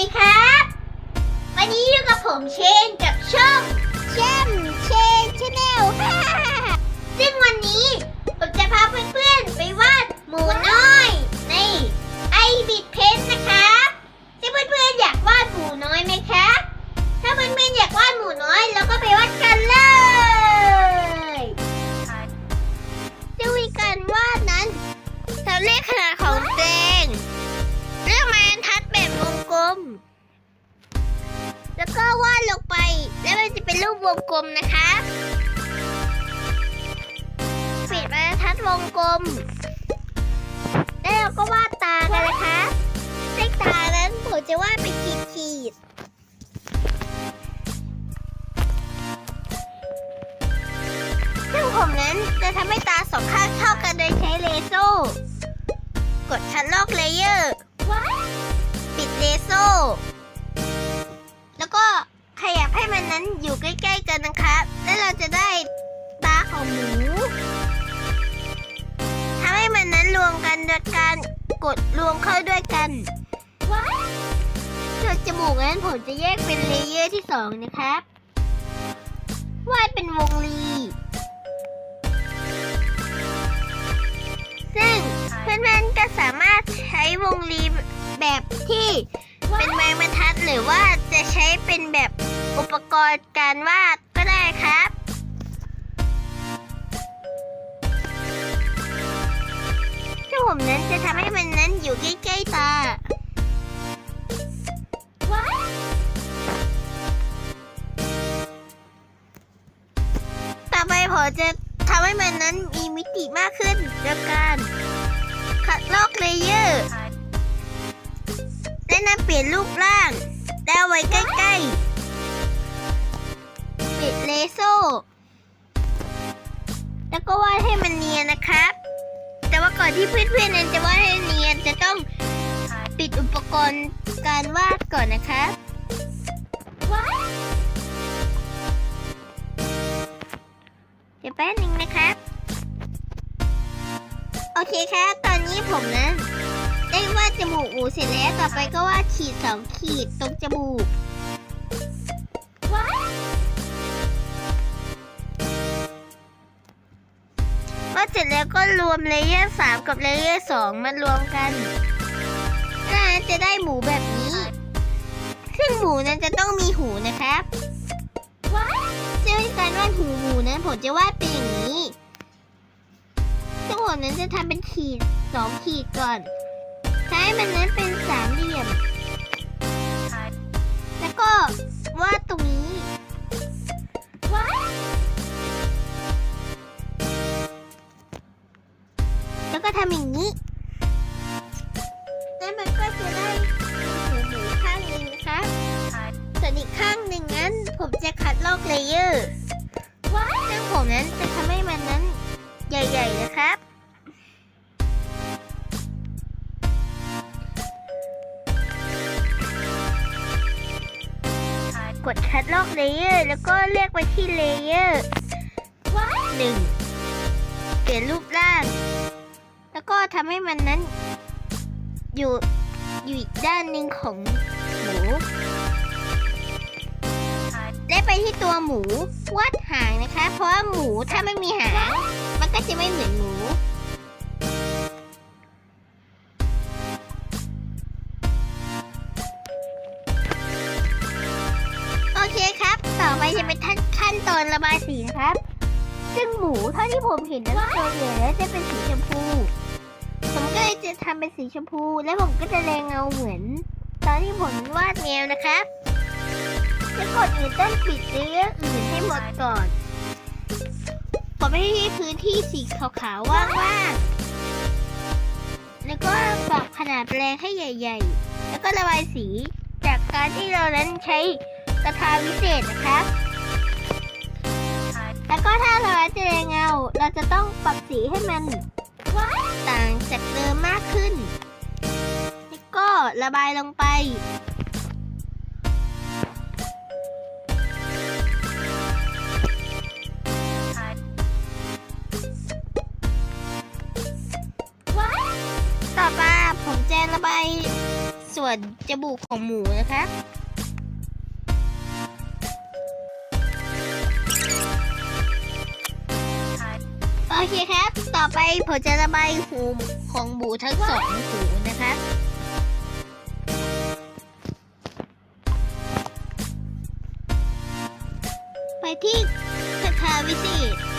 ดีครับ วันนี้อยู่กับผมเชนกับช่องเชมเชนชาแนลซึ่งวันนี้ผมจะพาเพื่อนๆไปวาดหมูน้อย เป็นรูปวงกลมนะคะปิดไม้บรรทัดวงกลม แล้วเราก็วาดตากันนะคะเลขตานั้นผมจะวาดเป็นขีดขีดซึ่งผมนั้นจะทำให้ตาสองข้างเท่ากันโดยใช้เลเซอร์ กดคัดลอกเลเยอร์ นั้นอยู่ใกล้ๆกันนะครับ แล้วเราจะได้ตาของหมูทำให้มันนั้นรวมกันโดยการกดรวมเข้าด้วยกันส่วนจมูกนั้นผมจะแยกเป็นเลเยอร์ที่สองนะครับ วาดเป็นวงรีซึ่งเพื่อนๆก็สามารถใช้วงรีแบบที่เป็นไม้บรรทัดหรือว่าจะใช้เป็นแบบ อุปกรณ์การวาดก็ได้ครับซึ่งผมนั้นจะทำให้มันนั้นอยู่ใกล้ๆตาต่อไปผมจะทำให้มันนั้นมีมิติมากขึ้นโดยการคัดลอกเลเยอร์และนำเปลี่ยนรูปร่าง แล้วเอาไว้ใกล้ๆปิด เลโซ่แล้วก็วาดให้มันเนียนนะครับ แต่ว่าก่อนที่เพื่อนๆนั้นจะวาดให้เนียนจะต้องปิดอุปกรณ์การวาดก่อนนะครับเดี๋ยวแป๊บนึงนะครับ โอเคครับ ตอนนี้ผมนะ ได้วาดจมูกหมูเสร็จแล้ว ต่อไปก็วาดขีดสองขีดตรงจมูก เสร็จแล้วก็รวมเลเยอร์สามกับเลเยอร์สองมารวมกันแล้วจะได้หมูแบบนี้ ซึ่งหมูนั้นจะต้องมีหูนะครับซึ่งการวาดหูหมูนั้นผมจะวาดเป็นอย่างนี้ซึ่งผมนั้นจะทำเป็นขีดสองขีดก่อน ใช้มันนั้นเป็นสามเหลี่ยม แล้วก็วาดตรงนี้ วนอีกข้างหนึ่งนั้น ผมจะคัดลอกเลเยอร์ซึ่งผมนั้นจะทำให้มันนั้น ใหญ่ๆนะครับ กดคัดลอกเลเยอร์ แล้วก็เลือกไปที่เลเยอร์หนึ่งเปลี่ยนรูปร่าง แล้วก็ทำให้มันนั้น อยู่อยู่อีกด้านหนึ่งของหมู ได้ไปที่ตัวหมูวาดหางนะคะ เพราะว่าหมูถ้าไม่มีหาง มันก็จะไม่เหมือนหมูโอเคครับ ต่อไปจะเป็นขั้นตอนระบายสีนะครับ ซึ่งหมูเท่าที่ผมเห็นนั้นตัวใหญ่แล้วจะเป็นสีชมพูผมก็เลยจะทำเป็นสีชมพู แล้วผมก็จะแรงเงาเหมือน ตอนที่ผมวาดแมวนะครับ แล้วกดอื่นต้องปิดเรื่องอื่นให้หมดก่อนผมไม่ให้พื้นที่สีขาวๆว่างๆ แล้วก็ปรับขนาดแปลงให้ใหญ่ ๆ แล้วก็ระบายสีจากการที่เรานั้นใช้กระทาวิเศษนะครับแล้วก็ถ้าเราจะแรงเงา เราจะต้องปรับสีให้มันต่างจากเดิมมากขึ้น แล้วก็ระบายลงไป อมาผมจะระบายส่วนจมูกของหมูนะคะโอเคครับ ต่อไปผมจะระบายหูของหมูทั้งสองหูนะคะไปที่คาถาวิเศษ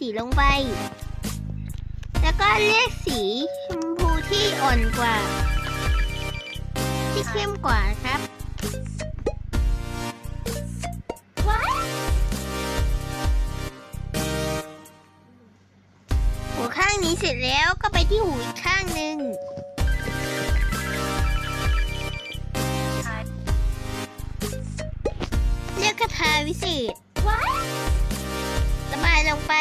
สีลงไป แล้วก็เลือกสีชมพูที่อ่อนกว่า ที่เข้มกว่าครับหูข้างนี้เสร็จแล้วก็ไปที่หูอีกข้างหนึ่งเลือกคาถาวิเศษระบาย ลงไป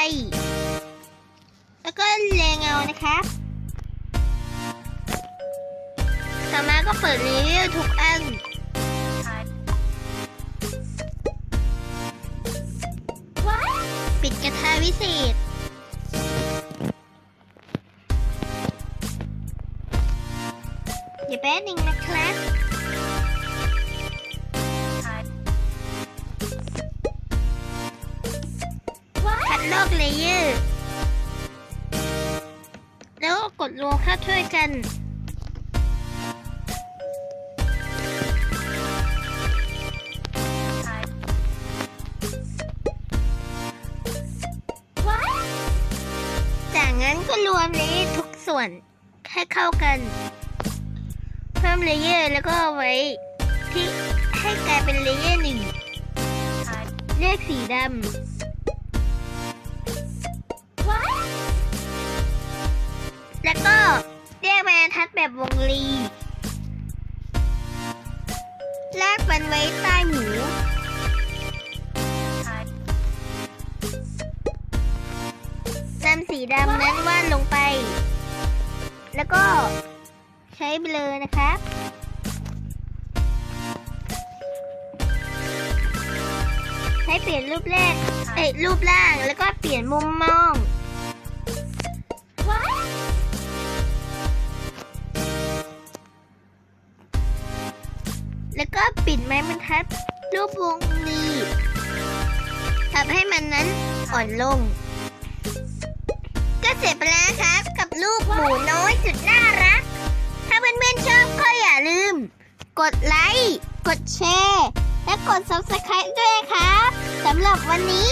แล้วก็เลงเงานะครับ ต่อมาก็เปิดรีวิวทุกอันปิดกระทะวิเศษเดี๋ยวแป๊บนึงนะครับ กดรวมเข้าช่วยกัน จากนั้นก็รวมเลเยอร์ทุกส่วนให้เข้ากัน เพิ่มเลเยอร์แล้วก็เอาไว้ที่ให้กลายเป็นเลเยอร์หนึ่งเลือกสีดำ แมทัดแบบวงลีแลากมันไว้ใต้หมูนำสีดำนั้นวาดลงไป แล้วก็ใช้เบลอนะครับ ให้เปลี่ยนรูปแรกเอ้ยรูปร่างแล้วก็เปลี่ยนมุมมอง แล้วก็ปิดไม้บรรทัดรูปวงลีทำให้มันนั้นอ่อนลง ก็เสร็จไปแล้วครับกับรูปหมูน้อยสุดน่ารัก ถ้าเพื่อนๆชอบก็อย่าลืม กดไลค์กดแชร์และกด subscribe ด้วยครับสำหรับวันนี้